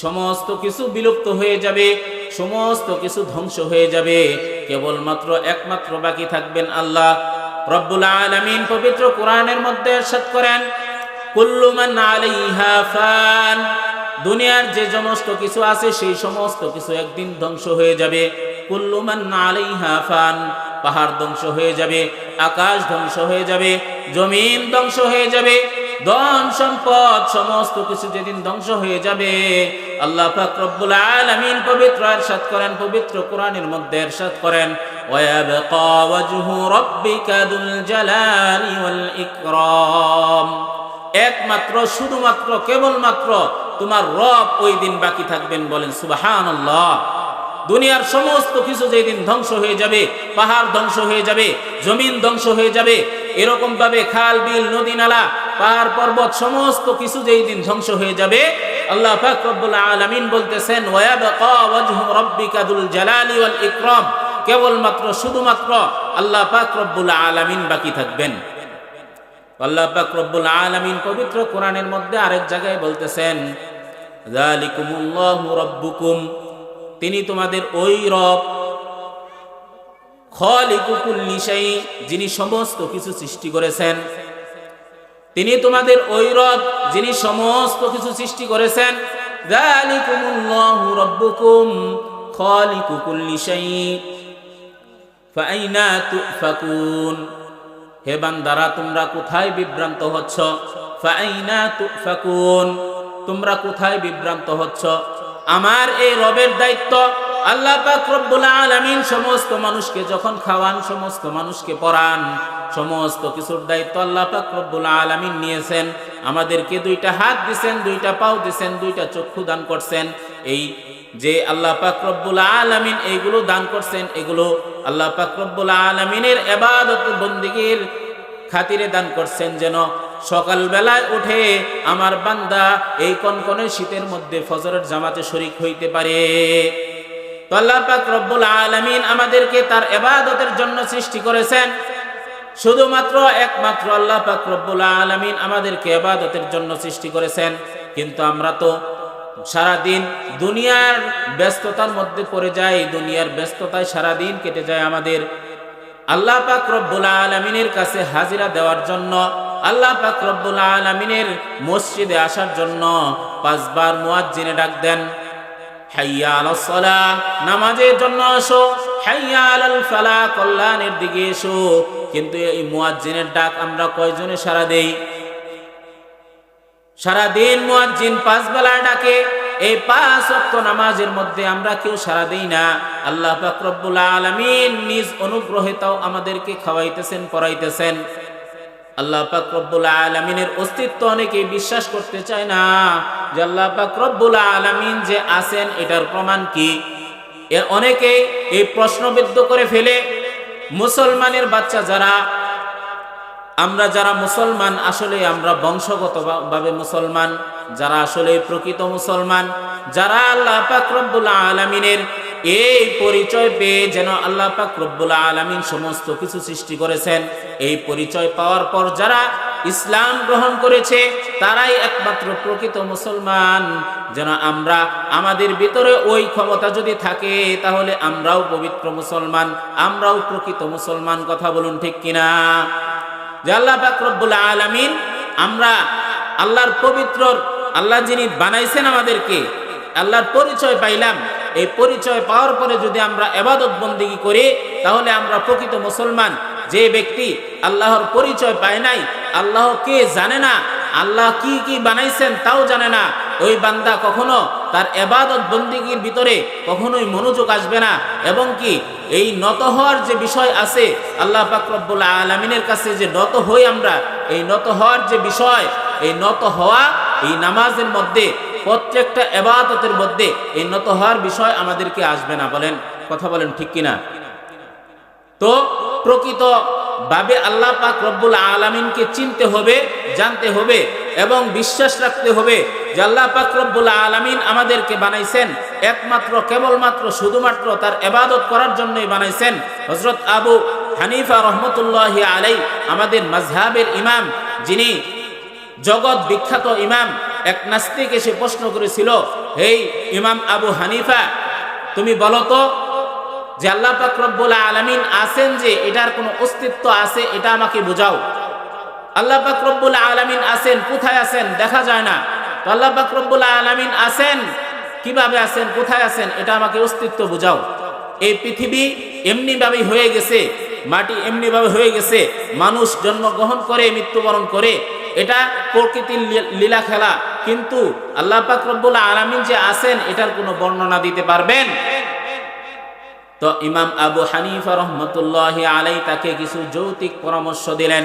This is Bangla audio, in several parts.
সমস্ত কিছু বিলুপ্ত হয়ে যাবে, সমস্ত কিছু ধ্বংস হয়ে যাবে। কেবলমাত্র একমাত্র বাকি থাকবেন আল্লাহ। রব্বুল আলমিন পবিত্র কোরআনের মধ্যে এরশাদ করেন কুল্লুমান আলাইহা ফান। দুনিয়ার যে সমস্ত কিছু আছে, সেই সমস্ত কিছু একদিন ধ্বংস হয়ে যাবে। কুল্লুমান আলাইহা ফান। পাহাড় ধ্বংস হয়ে যাবে, আকাশ ধ্বংস হয়ে যাবে, জমিন ধ্বংস হয়ে যাবে। ধন সম্পদ সমস্ত কিছু যেদিন ধ্বংস হয়ে যাবে আল্লাহ পাক রব্বুল আলামিন পবিত্র ارشاد করেন পবিত্র কোরআনের মধ্যে ارشاد করেন ওয়ায়াবকা ওয়াজহু রাব্বিকা দুল জালালি ওয়াল ইকরাম একমাত্র শুধুমাত্র কেবলমাত্র তোমার রব ওই দিন বাকি থাকবেন বলেন সুবহানাল্লাহ দুনিয়ার সমস্ত কিছু যেদিন ধ্বংস হয়ে যাবে পাহাড় ধ্বংস হয়ে যাবে জমিন ধ্বংস হয়ে যাবে এরকম ভাবে খাল বিল নদী নালা পাহাড় পর্বত সমস্ত কিছু যেই দিন ধ্বংস হয়ে যাবে, আল্লাহ পাক রব্বুল আলামিন বলতেছেন ওয়া ওয়ায়াবকা ওয়াজহু রাব্বিকা দুল জালালি ওয়াল ইকরাম কেবলমাত্র, শুধুমাত্র আল্লাহ পাক রব্বুল আলামিন বাকি থাকবেন। আল্লাহ পাক রব্বুল আলামিন পবিত্র কোরআনের মধ্যে আরেক জায়গায় বলতেছেন যালিকুমুল্লাহু রাব্বুকুম তিনি তোমাদের ওই রব, খালিকু কুল্লি শাই যিনি সমস্ত কিছু সৃষ্টি করেছেন। তিনি তোমাদের ওই রব যিনি সমস্ত কিছু সৃষ্টি করেছেন। হে বান্দারা, তোমরা কোথায় বিভ্রান্ত হচ্ছ? তোমরা কোথায় বিভ্রান্ত হচ্ছ? আমার এই রবের দায়িত্ব আল্লাহ পাক রব্বুল আলামিন সমস্ত মানুষকে যখন খাওয়ান, সমস্ত মানুষকে পড়ান, সমস্ত কিছুর দায়িত্ব আল্লাহ পাক রব্বুল আলামিন নিয়েছেন। আমাদেরকে দুইটা হাত দিছেন, দুইটা পাও দিছেন, দুইটা চক্ষু দান করছেন। এই যে আল্লাহ পাক রব্বুল আলামিন এইগুলো দান করছেন, এগুলো আল্লাহ পাক রব্বুল আলামিনের ইবাদত বন্দিগির খাতিরে দান করছেন যেন সকাল বেলায় উঠে আমার বান্দা এই কনকনে শীতের মধ্যে ফজরের জামাতে শরিক হইতে পারে। তো আল্লাহ পাক রব্বুল আলামিন আমাদেরকে তার ইবাদতের জন্য সৃষ্টি করেছেন। শুধুমাত্র একমাত্র আল্লাহ পাক রব্বুল আলামিন আমাদেরকে ইবাদতের জন্য সৃষ্টি করেছেন। কিন্তু আমরা তো সারাদিন দুনিয়ার ব্যস্ততার মধ্যে পড়ে যাই, দুনিয়ার ব্যস্ততায় সারাদিন কেটে যায় আমাদের। আল্লাহ পাক রব্বুল আলমিনের কাছে হাজিরা দেওয়ার জন্য, আল্লাহ পাক রব্বুল আলমিনের মসজিদে আসার জন্য পাঁচবার মুয়াজ্জিনে ডাক দেন। নামাজের জন্য আসো। ফালা, কল্যাণের দিকে এসো। কিন্তু এই মুয়াজ্জিনের ডাক আমরা কয়জনে সারা দেই? সারাদিন মুয়াজ্জিন পাঁচ বেলায় ডাকে। এই পাঁচ নামাজের মধ্যে আমরা কেউ সারা দেই না। আল্লাহ পাক রব্বুল আলামিন নিজ অনুগ্রহে তাও আমাদেরকে খাওয়াইতেছেন, পড়াইতেছেন। আল্লাহ পাক রব্বুল আলামিনের অস্তিত্ব অনেকেই বিশ্বাস করতে চায় না যে আল্লাহ পাক রব্বুল আলামিন যে আছেন, এটার প্রমাণ কি? এ অনেকেই এই প্রশ্নবিদ্ধ করে ফেলে, মুসলমানের বাচ্চা যারা, আমরা যারা মুসলমান আসলে আমরা বংশগতভাবে মুসলমান, যারা আসলে প্রকৃত মুসলমান, যারা আল্লাহ পাক রব্বুল আলমিনের এই পরিচয় পেয়ে যেন আল্লাহ পাক রব্বুল আলমিন সমস্ত কিছু সৃষ্টি করেছেন। এই পরিচয় পাওয়ার পর যারা ইসলাম গ্রহণ করেছে, তারাই একমাত্র প্রকৃত মুসলমান। যেন আমরা আমাদের ভিতরে ওই ক্ষমতা যদি থাকে, তাহলে আমরাও পবিত্র মুসলমান, আমরাও প্রকৃত মুসলমান, কথা বলুন ঠিক কিনা? যে আল্লাহ পাক রব্বুল আলামিন আমরা আল্লাহর পবিত্র আল্লাহ যিনি বানাইছেন আমাদেরকে, আল্লাহর পরিচয় পাইলাম এই পরিচয় পাওয়ার পরে যদি আমরা এবাদত বন্দিগি করি, তাহলে আমরা প্রকৃত মুসলমান। যে ব্যক্তি আল্লাহর পরিচয় পায় নাই, আল্লাহ কে জানে না, আল্লাহ কি কি বানাইছেন তাও জানে না, ওই বান্দা কখনো তার এবাদত বন্দিগির ভিতরে কখনোই মনোযোগ আসবে না। এবং কি, এই নত হওয়ার যে বিষয় আছে, আল্লাহ পাকরব্বুল আলমিনের কাছে যে নত হই আমরা, এই নত হওয়ার যে বিষয়, এই নত হওয়া এই নামাজের মধ্যে প্রত্যেকটা এবাদতের মধ্যে এই নত হওয়ার বিষয় আমাদেরকে আসবে না, বলেন। কথা বলেন ঠিক কিনা? তো প্রকৃত ভাবে আল্লাহ পাক রব্বুল আলমিনকে চিনতে হবে, জানতে হবে এবং বিশ্বাস রাখতে হবে যে আল্লাহ পাক রব্বুল আলমিন আমাদেরকে বানাইছেন একমাত্র, কেবলমাত্র, শুধুমাত্র তার এবাদত করার জন্যই বানাইছেন। হজরত আবু হানিফা রহমতুল্লাহ আলাই আমাদের মাজহাবের ইমাম, যিনি জগৎ বিখ্যাত ইমাম এক নাস্তিক এসে প্রশ্ন করেছিল, হেই, ইমাম আবু হানিফা, তুমি বলো তো যে আল্লাহ পাক রব্বুল আলামিন আছেন যে এটার কোনো অস্তিত্ব আছে, এটা আমাকে বোঝাও। আল্লাহ পাক রব্বুল আলামিন আছেন, কোথায় আছেন দেখা যায় না। তো আল্লাহ পাক রব্বুল আলামিন আছেন, কীভাবে আছেন, কোথায় আছেন, এটা আমাকে অস্তিত্ব বোঝাও। এই পৃথিবী এমনিভাবেই হয়ে গেছে, মাটি এমনিভাবে হয়ে গেছে, মানুষ জন্মগ্রহণ করে, মৃত্যুবরণ করে, এটা প্রকৃতির লীলা খেলা। কিন্তু আল্লাহ পাক রব্বুল আলামিন যে আছেন, এটার কোনো বর্ণনা দিতে পারবেন? তো ইমাম আবু হানিফা রহমতুল্লাহ আলাই তাকে কিছু যৌতিক পরামর্শ দিলেন।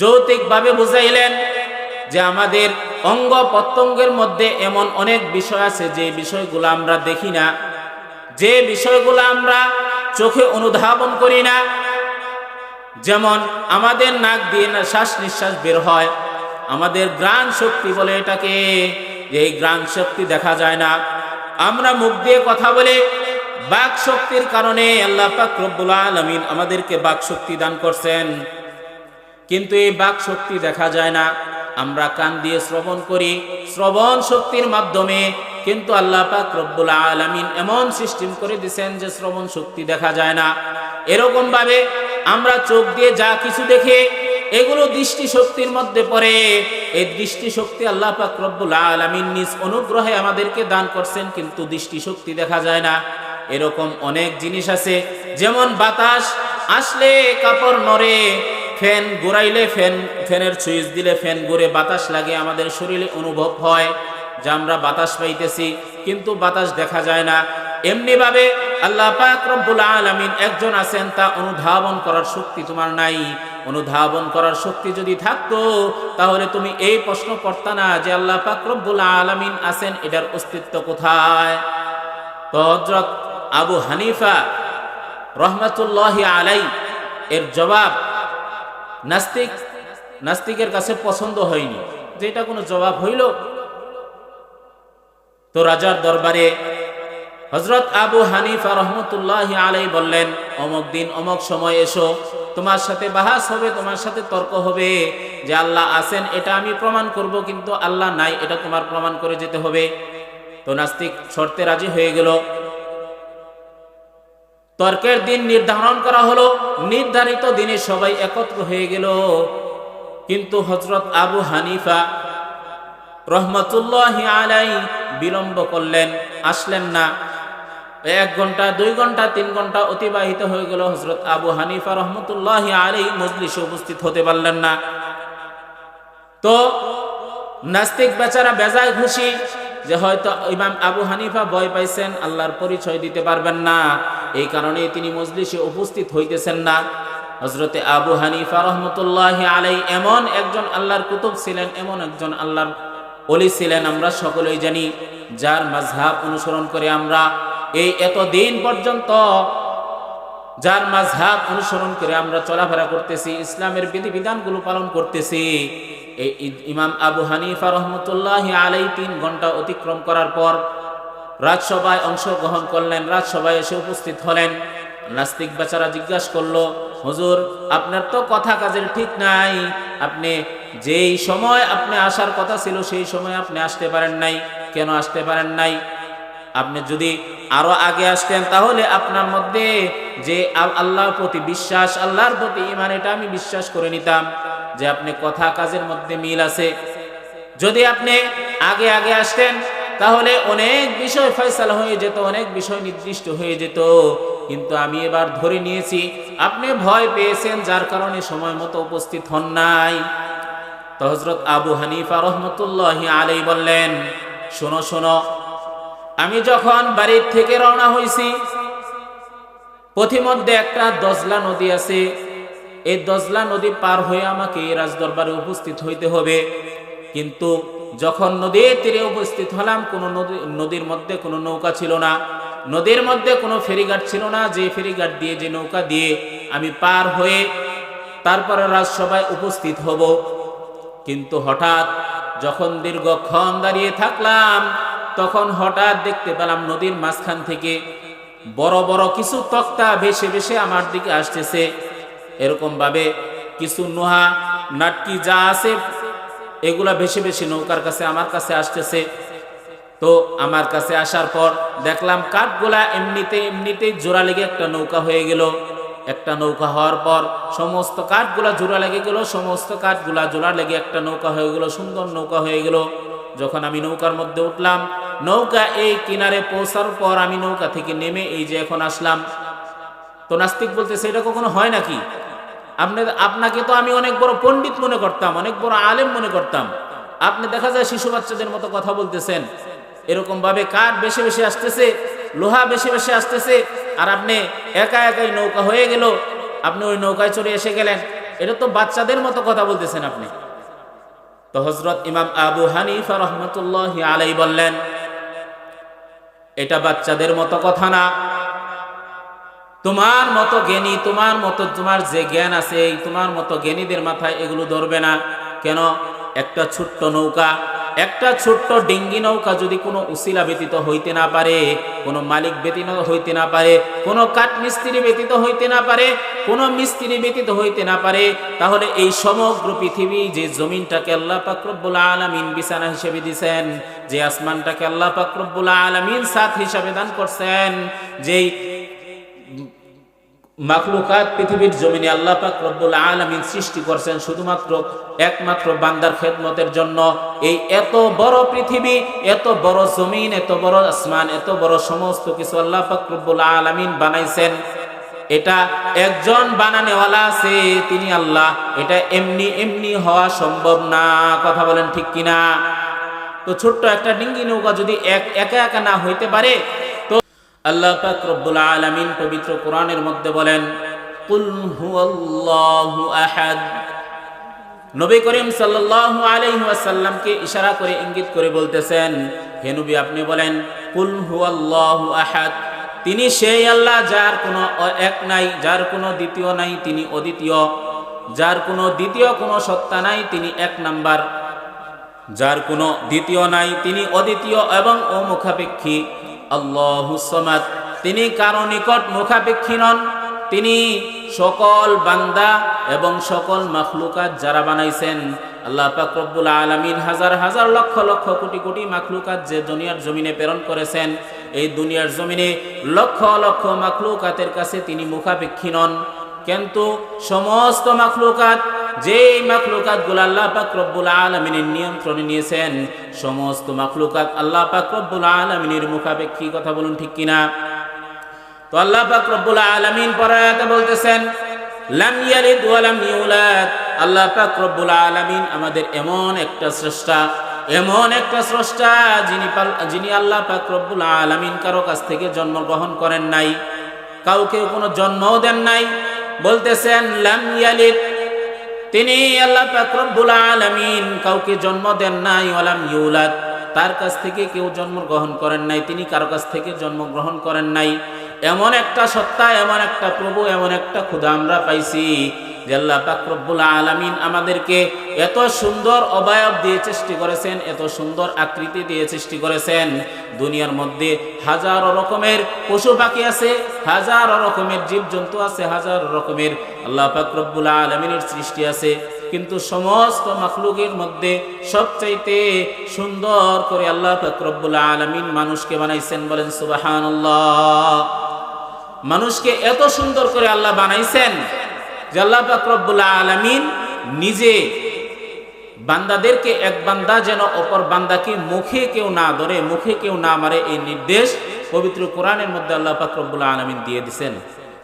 যৌতিকভাবে বুঝাইলেন যে আমাদের অঙ্গ প্রত্যঙ্গের মধ্যে এমন অনেক বিষয় আছে যে বিষয়গুলো আমরা দেখি না। যে বিষয়গুলো আমরা চোখে অনুধাবন করি না, যেমন আমাদের নাক দিয়ে না শ্বাস নিঃশ্বাস বের হয় আমাদের গ্রাণ শক্তি বলে এটাকে। এই গ্রাণ শক্তি দেখা যায় না। আমরা মুখ দিয়ে কথা বলে বাক শক্তির কারণে আল্লাহ পাক রব্বুল আলামিন আমাদেরকে বাক শক্তি দান করছেন। কিন্তু এই বাক শক্তি দেখা যায় না। আমরা কান দিয়ে শ্রবণ করি, শ্রবণ শক্তির মাধ্যমে। কিন্তু আল্লাহ পাক রব্বুল আলামিন এমন সিস্টেম করে দিয়েছেন যে শ্রবণ শক্তি দেখা যায় না। এরকম ভাবে আমরা চোখ দিয়ে যা কিছু দেখে এগুলো দৃষ্টি শক্তির মধ্যে পড়ে। এই দৃষ্টি শক্তি আল্লাহ পাক রব্বুল আলামিন নিজ অনুগ্রহে আমাদেরকে দান করছেন, কিন্তু দৃষ্টি শক্তি দেখা যায় না। এরকম অনেক জিনিস আছে, যেমন বাতাস আসলে কাপড় নড়ে, ফ্যান ঘুরাইলে ফ্যান, ফ্যানের সুইচ দিলে ফ্যান ঘুরে বাতাস লাগে, আমাদের শরীরে অনুভব হয় যে আমরা বাতাস পাইতেছি, কিন্তু বাতাস দেখা যায় না। এমনি ভাবে আল্লাহ পাক রব্বুল আলামিন একজন আছেন, তা অনুধাবন করার শক্তি তোমার নাই। অনুধাবন করার শক্তি যদি থাকতো, তাহলে তুমি এই প্রশ্ন করতা না যে আল্লাহ পাক রব্বুল আলামিন আছেন, এটার অস্তিত্ব কোথায়? তো হযরত আবু হানিফা রহমাতুল্লাহ আলাই এর জবাব নাস্তিক, নাস্তিকের কাছে পছন্দ হয়নি। যে এটা কোনো জবাব হইল? তো রাজার দরবারে হজরত আবু হানিফা রহমতুল্লাহ আলাই বললেন, অমক দিন অমক সময় এসো, তোমার সাথে বাহাস হবে, তোমার সাথে তর্ক হবে। যে আল্লাহ আছেন, এটা আমি প্রমাণ করব, কিন্তু আল্লাহ নাই, এটা তোমার প্রমাণ করে যেতে হবে। তো নাস্তিক শর্তে রাজি হয়ে গেল। তর্কের দিন নির্ধারণ করা হলো, নির্ধারিত দিনে সবাই একত্র হয়ে গেল। কিন্তু হজরত আবু হানিফা রহমতুল্লাহ আলাই বিলম্ব করলেন, আসলেন না। এক ঘণ্টা, দুই ঘণ্টা, তিন ঘণ্টা অতিবাহিত হয়ে গেল হজরত আবু হানিফা রহমতুল্লাহ আলাই মজলিসে উপস্থিত হতে পারলেন না। তো নাস্তিক বেচারা বেজায় খুশি যে হয়তো ইমাম আবু হানিফা ভয় পাইছেন, আল্লাহর পরিচয় দিতে পারবেন না। এই কারণে তিনি মজলিসে উপস্থিত হইতেছেন না। হজরতে আবু হানিফা রহমতুল্লাহ আলাই এমন একজন আল্লাহর কুতুব ছিলেন, এমন একজন আল্লাহর অলি ছিলেন, আমরা সকলেই জানি, যার মাঝহাব অনুসরণ করে আমরা এই এত দিন পর্যন্ত যার মাঝহাব অনুসরণ করে আমরা চলাফেরা করতেছি, ইসলামের বিধিবিধানগুলো পালন করতেছি, এই ইমাম আবু হানিফা রহমতুল্লাহ আলাই তিন ঘণ্টা অতিক্রম করার পর রাজসভায় অংশগ্রহণ করলেন, রাজসভায় এসে উপস্থিত হলেন। নাস্তিক বেচারা জিজ্ঞাসা করল, হুজুর, আপনার তো কথা কাজের ঠিক নাই। আপনি যেই সময় আপনি আসার কথা ছিল, সেই সময় আপনি আসতে পারেন নাই। কেন আসতে পারেন নাই? আপনি যদি আরও আগে আসতেন, তাহলে আপনার মধ্যে যে আল- আল্লাহর প্রতি বিশ্বাস, আল্লাহর প্রতি ইমান এটা আমি বিশ্বাস করে নিতাম যে আপনি কথা কাজের মধ্যে মিল আছে। যদি আপনি আগে আগে আসতেন, তাহলে অনেক বিষয় ফয়সালা হয়ে যেত, অনেক বিষয় নির্দিষ্ট হয়ে যেত। কিন্তু আমি এবার ধরে নিয়েছি, আপনি ভয় পেয়েছেন, যার কারণে সময় মতো উপস্থিত হন নাই। তো হজরত আবু হানিফা রহমতুল্লাহ আলাই বললেন, শোনো শোনো আমি যখন বাড়ির থেকে রওনা হয়েছি পথিমধ্যে একটা দজলা নদী আছে। এই দজলা নদী পার হয়ে আমাকে রাজদরবারে উপস্থিত হইতে হবে। কিন্তু যখন নদীর তীরে উপস্থিত হলাম, কোনো নদী, নদীর মধ্যে কোনো নৌকা ছিল না। নদীর মধ্যে কোনো ফেরিঘাট ছিল না। যে ফেরিঘাট দিয়ে, যে নৌকা দিয়ে আমি পার হয়ে তারপরে রাজসভায় উপস্থিত হব। কিন্তু হঠাৎ যখন দীর্ঘক্ষণ দাঁড়িয়ে থাকলাম তখন হঠাৎ দেখতে পেলাম নদীর মাঝখান থেকে বড় বড় কিছু তক্তা ভেসে ভেসে আমার দিকে আসতেছে। এরকম ভাবে কিছু নোহা, নাটকি যা আছে, এগুলা বেশি বেশি নৌকার কাছে আমার কাছে আসতেছে। তো আমার কাছে আসার পর দেখলাম কাঠগুলা এমনিতে এমনিতেই জোড়া লেগে একটা নৌকা হয়ে গেল। একটা নৌকা হওয়ার পর সমস্ত কাঠগুলা জোড়া লেগে গেল, সমস্ত কাঠগুলা জোড়া লেগে একটা নৌকা হয়ে গেল, সুন্দর নৌকা হয়ে গেল। যখন আমি নৌকার মধ্যে উঠলাম নৌকা এই কিনারে পৌঁছার পর আমি নৌকা থেকে নেমে এই যে এখন আসলাম। তো নাস্তিক বলতেছে এটা কখনো হয় নাকি? আপনি আপনাকে তো আমি অনেক বড় পণ্ডিত মনে করতাম, অনেক বড় আলেম মনে করতাম। আপনি দেখা যায় শিশু বাচ্চাদের মতো কথা বলতেছেন। এরকম ভাবে কাঠ বেশি বেশি আসতেছে, লোহা বেশি বেশি আসতেছে, আর আপনি একা একাই নৌকা হয়ে গেল, আপনি ওই নৌকায় চড়ে এসে গেলেন। এটা তো বাচ্চাদের মতো কথা বলতেছেন আপনি। তো হজরত ইমাম আবু হানিফা রহমতুল্লাহ আলাই বললেন এটা বাচ্চাদের মতো কথা না। তোমার মতো জ্ঞানী, তোমার মতো তোমার যে জ্ঞান আছে, তোমার মতো জ্ঞানীদের মাথায় এগুলো ধরবে না। কেন? একটা ছোট্ট নৌকা একটা ছোট্ট ডিঙ্গি নৌকা যদি কোনো উসিলা ব্যতীত হইতে না পারে, কোনো মালিক ব্যতীত হইতে না পারে, কোনো কাঠ মিস্ত্রি ব্যতীত হইতে না পারে, কোনো মিস্ত্রি ব্যতীত হইতে না পারে, তাহলে এই সমগ্র পৃথিবী যে জমিনটাকে আল্লাহ পাকরব্বুল আলমিন বিছানা হিসেবে দিছেন, যে আসমানটাকে আল্লাহ পাকরব্বুল আলমিন সাথ হিসাবে দান করছেন, যেই মাখলুকাত পৃথিবীর জমিনে আল্লাহ পাক রব্বুল আলামিন সৃষ্টি করছেন শুধুমাত্র একমাত্র বান্দার খেদমতের জন্য। এই এত বড় পৃথিবী, এত বড় জমিন, এত বড় আসমান, এত বড় সমস্ত কিছু আল্লাহ পাক রব্বুল আলামিন বানাইছেন। এটা একজন বানানেওয়ালা আছে, তিনি আল্লাহ, এটা এমনি এমনি হওয়া সম্ভব না, কথা বলেন ঠিক কিনা? তো ছোট্ট একটা ডিঙ্গি নৌকা যদি এক, একা একা না হইতে পারে আল্লাহ পাক রব্বুল আলামিন পবিত্র কোরআনের মধ্যে বলেন, কুল হুয়াল্লাহু আহাদ। নবী করিম সাল্লাল্লাহু আলাইহি ওয়াসাল্লামকে ইশারা করে ইঙ্গিত করে বলতেছেন, হে নবী, আপনি বলেন, কুল হুয়াল্লাহু আহাদ। তিনি সেই আল্লাহ যার কোনো এক নাই, যার কোনো দ্বিতীয় নাই, তিনি অদ্বিতীয়। যার কোনো দ্বিতীয় কোনো সত্তা নাই, তিনি এক নাম্বার। যার কোনো দ্বিতীয় নাই, তিনি অদ্বিতীয় এবং অমুখাপেক্ষী। তিনি কারও নিকট মুখাপেক্ষী নন। তিনি সকল বান্দা এবং সকল মাখলুকাত যারা বানাইছেন, আল্লাহ পাক রব্বুল আলামিন হাজার হাজার লক্ষ লক্ষ কোটি কোটি মাখলুকাত যে দুনিয়ার জমিনে প্রেরণ করেছেন, এই দুনিয়ার জমিনে লক্ষ লক্ষ মাখলুকাতের কাছে তিনি মুখাপেক্ষী নন। কিন্তু সমস্ত মাখলুকাত যেই মাখলুকাতগুলো আল্লাহ পাক আলমিনের নিয়ন্ত্রণে নিয়েছেন, সমস্ত মাখলুকাত আল্লাহ পাক আলমিনের মুখাপেক্ষী কথা বলুন ঠিক কিনা? তো আল্লাহ পাক রব্বুল আলামিন পরায়াতে বলতেছেন, লাম ইয়ালিদ আল্লাহ পাক রব্বুল আলামিন আমাদের এমন একটা স্রষ্টা, এমন একটা স্রষ্টা যিনি যিনি আল্লাহ পাক রব্বুল আলামিন কারও কাছ থেকে জন্মগ্রহণ করেন নাই কাউকে কোনো জন্মও দেন নাই। বলতেছেন, লাম তিনি আল্লাহ পাক রব্বুল আলামিন কাউকে জন্ম দেন নাই, ওয়ালাম ইউলাদ। তার কাছ থেকে কেউ জন্ম গ্রহণ করেন নাই, তিনি কারও কাছ থেকে জন্ম গ্রহণ করেন নাই। এমন একটা সত্তা, এমন একটা প্রভু, এমন একটা ক্ষুধা আমরা পাইছি। যে আল্লাহ পাক রব্বুল আলামিন আমাদেরকে এত সুন্দর অবয়ব দিয়ে সৃষ্টি করেছেন, এত সুন্দর আকৃতি দিয়ে সৃষ্টি করেছেন। দুনিয়ার মধ্যে হাজারো রকমের পশু পাখি আছে, হাজারো রকমের জীবজন্তু আছে, হাজারো রকমের আল্লাহ পাক রব্বুল আলামিনের সৃষ্টি আছে। কিন্তু সমস্ত মাখলুকের মধ্যে সবচাইতে সুন্দর করে আল্লাহ পাক রব্বুল আলামিন মানুষকে বানাইছেন বলেন সুবহানাল্লাহ। মানুষকে এত সুন্দর করে আল্লাহ বানাইছেন যে আল্লাহ পাক রব্বুল আলামিন নিজে বান্দাদেরকে এক বান্দা যেন অপর বান্দাকে মুখে কেউ না ধরে, মুখে কেউ না মারে এই নির্দেশ পবিত্র কোরআনের মধ্যে আল্লাহ পাক রব্বুল আলামিন দিয়ে দিছেন।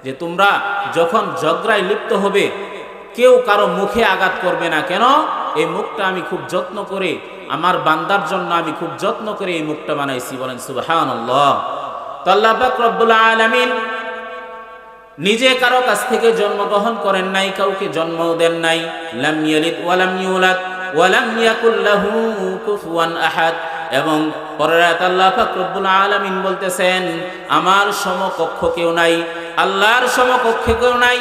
যে তোমরা যখন ঝগড়ায় লিপ্ত হবে, কেউ কারও মুখে আঘাত করবে না। কেন? এই মুখটা আমি খুব যত্ন করে, আমার বান্দার জন্য আমি খুব যত্ন করে এই মুখটা বানাইছি বলেন সুবহানাল্লাহ। তো আল্লাহ পাক আলামিন নিজে কারও কাছ থেকে জন্মগ্রহণ করেন নাই, কাউকে জন্ম দেন নাই। লাম ইয়ালিদ ওয়ালাম ইউলাদ ওয়ালাম ইয়াকুল লাহু কুফুয়ান আহাদ। এবং পরের আয়াত আল্লাহ পাক রব্বুল আলামিন বলতেছেন, আমার সমকক্ষ কেউ নাই, আল্লাহর সমকক্ষ কেউ নাই,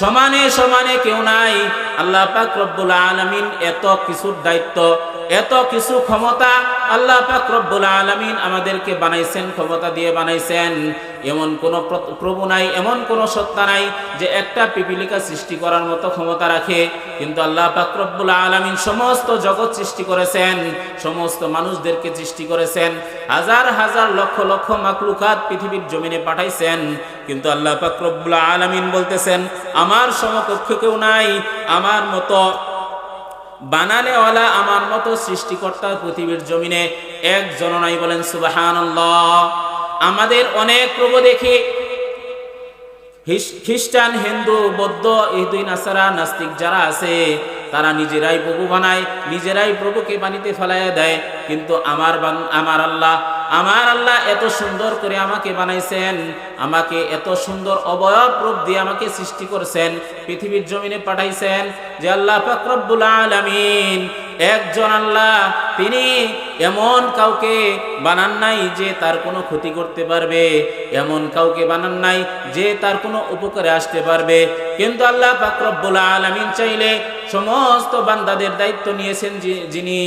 সমানে সমানে কেউ নাই। আল্লাহ পাক রব্বুল আলামিন এত কিছুর দায়িত্ব এত কিছু ক্ষমতা আল্লাহ পাক রব্বুল আলামিন আমাদেরকে বানাইছেন, ক্ষমতা দিয়ে বানাইছেন। এমন কোন প্রভু নাই, এমন কোন সত্তা নাই যে একটা পিপিলিকা সৃষ্টি করার মতো ক্ষমতা রাখে। কিন্তু আল্লাহ পাক রব্বুল আলামিন সমস্ত জগৎ সৃষ্টি করেছেন, সমস্ত মানুষদেরকে সৃষ্টি করেছেন, হাজার হাজার লক্ষ লক্ষ মাকলুকাত পৃথিবীর জমিনে পাঠাইছেন। কিন্তু আল্লাহ পাক রব্বুল আলামিন বলতেছেন, আমার সমকক্ষ কেউ নাই, আমার মতো বানানেওয়ালা আমার মতো সৃষ্টিকর্তা পৃথিবীর জমিনে একজন নাই বলেন সুবাহান আমাদের অনেক প্রভু দেখি। খ্রিস্টান, হিন্দু, বৌদ্ধ ইহদুই নাসারা, নাস্তিক যারা আছে, তারা নিজেরাই প্রভু বানায়, নিজেরাই প্রভুকে বানিতে ফেলাইয়া দেয়। কিন্তু আমার আমার আল্লাহ আমার আল্লাহ এত সুন্দর করে আমাকে বানাইছেন, আমাকে এত সুন্দর অবয়ব রূপ দিয়ে আমাকে সৃষ্টি করছেন, পৃথিবীর জমিনে পাঠাইছেন যে আল্লাহ ফাকরবুল আলামিন, একজন আল্লাহ, তিনি এমন কাউকে বানান নাই যে তার কোনো ক্ষতি করতে পারবে, এমন কাউকে বানান নাই যে তার কোনো উপকারে আসতে পারবে। কিন্তু আল্লাহ ফাকরবুল আলামিন চাইলে সমস্ত বান্দাদের দায়িত্ব নিয়েছেন যিনি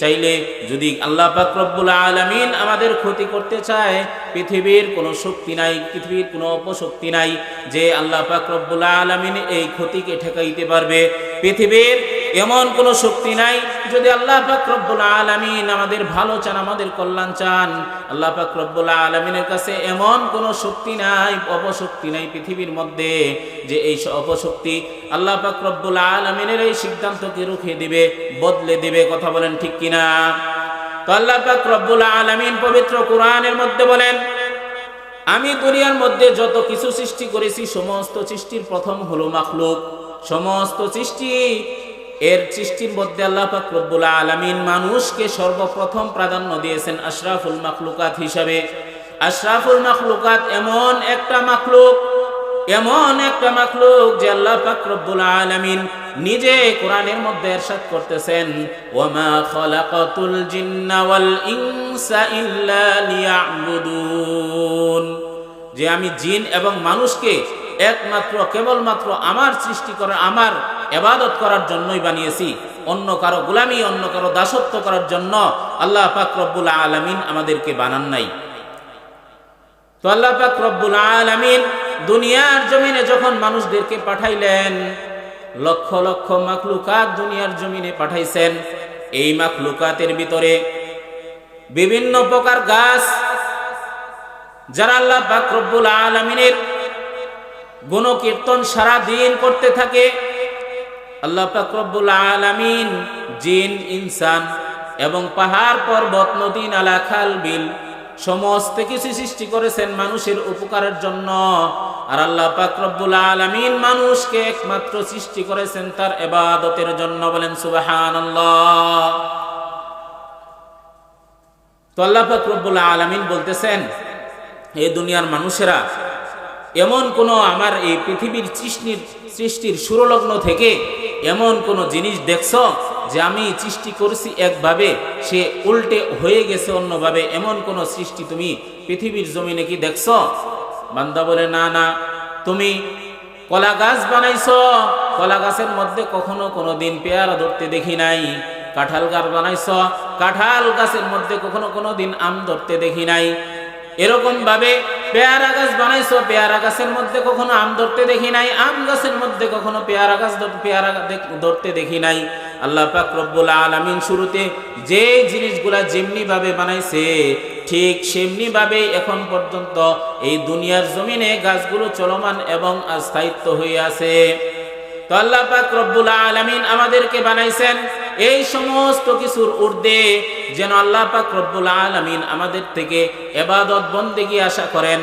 চাইলে যদি আল্লাহ পাকরব্বুল আলমিন আমাদের ক্ষতি করতে চায়, পৃথিবীর কোনো শক্তি নাই, পৃথিবীর কোনো অপশক্তি নাই যে আল্লাহ পাকরব্বুল আলমিন এই ক্ষতিকে ঠেকাইতে পারবে। পৃথিবীর এমন কোনো শক্তি নাই, যদি আল্লাহ রব্বুল আলামিন আমাদের ভালো চান, আমাদের কল্যাণ চান, আল্লাহ রব্বুল আলামিনের কাছে এমন কোনো শক্তি নাই, অপশক্তি নাই পৃথিবীর মধ্যে, যে এই অপশক্তি আল্লাহ রব্বুল আলামিনের এই সিদ্ধান্তকে রুখে দিবে, বদলে দিবে, কথা বলেন ঠিক কিনা? তো আল্লাহ রব্বুল আলামিন পবিত্র কোরআনের মধ্যে বলেন, আমি দুনিয়ার মধ্যে যত কিছু সৃষ্টি করেছি, সমস্ত সৃষ্টির প্রথম হলো মাখলুক, সমস্ত সৃষ্টি এর সৃষ্টির মধ্যে আল্লাহ ফাকরুল আলমিন মানুষকে সর্বপ্রথম প্রাধান্য দিয়েছেন আশরাফুল মাখলুকাত হিসাবে। আশরাফুল মাখলুকাত এমন একটা মাখলুক, এমন একটা মাখলুক যে আল্লাহ ফাকরুল আলমিন নিজে কোরআনের মধ্যে এরশাদ করতেছেন, ওয়ামা খলাকাতুল জিন্না ওয়াল ইনসা ইল্লা লিয়াবুদুন। যে আমি জিন এবং মানুষকে একমাত্র, কেবলমাত্র আমার সৃষ্টি করার, আমার এবাদত করার জন্যই বানিয়েছি। অন্য কারও গোলামি, অন্য কারও দাসত্ব করার জন্য আল্লাহ পাক রব্বুল আলামিন আমাদেরকে বানান নাই। তো আল্লাহ পাক রব্বুল আলামিন দুনিয়ার জমিনে যখন মানুষদেরকে পাঠাইলেন, লক্ষ লক্ষ মাখলুকাত দুনিয়ার জমিনে পাঠাইছেন। এই মাখলুকাতের ভিতরে বিভিন্ন প্রকার গাছ, যারা আল্লাহ পাক রব্বুল আলামিনের গুণকীর্তন সারা দিন করতে থাকে। আল্লাহ পাক রব্বুল আলামিন জিন, ইনসান এবং পাহাড়, পর্বত, নদী, নালা, খাল, বিল সমস্ত কিছু সৃষ্টি করেছেন মানুষের উপকারের জন্য। আর আল্লাহ পাক রব্বুল আলামিন মানুষকে একমাত্র সৃষ্টি করেছেন তার এবাদতের জন্য বলেন সুবহানাল্লাহ। তো আল্লাহ পাক রব্বুল আলামিন বলতেছেন এই দুনিয়ার মানুষেরা এমন কোন আমার এই পৃথিবীর সৃষ্টির সৃষ্টির সুরলগ্ন থেকে এমন কোন জিনিস দেখছ যে আমি সৃষ্টি করছি একভাবে, সে উল্টে হয়ে গেছে অন্যভাবে? এমন কোন সৃষ্টি তুমি পৃথিবীর জমিনে কি দেখছ? বান্দা বলে, না না। তুমি কলা গাছ বানাইছ। কলা গাছের মধ্যে কখনো কোনো দিন পেয়ারা ধরতে দেখি নাই। কাঁঠাল গাছ বানাইছ। কাঁঠাল গাছের মধ্যে কখনো কোনো দিন আম ধরতে দেখি নাই। এরকম ভাবে পেয়ারা গাছ বানাইছো, পেয়ারা গাছের মধ্যে কখনো আম ধরতে দেখি নাই, আম গাছের মধ্যে কখনো পেয়ারা গাছ পেয়ারা ধরতে দেখি নাই। আল্লাহ পাক রব্বুল আলামিন শুরুতে যে জিনিসগুলা যেমনিভাবে বানাইছে, ঠিক সেমনি ভাবে এখন পর্যন্ত এই দুনিয়ার জমিনে গাছগুলো চলমান এবং স্থায়িত্ব হয়ে আছে। তো আল্লাহ পাক রব্বুল আলামিন আমাদেরকে বানাইছেন এই সমস্ত কিছুর ঊর্ধ্বে যেন আল্লাহ পাক রব্বুল আলামিন আমাদের থেকে এবাদত বন্দেগী আশা করেন।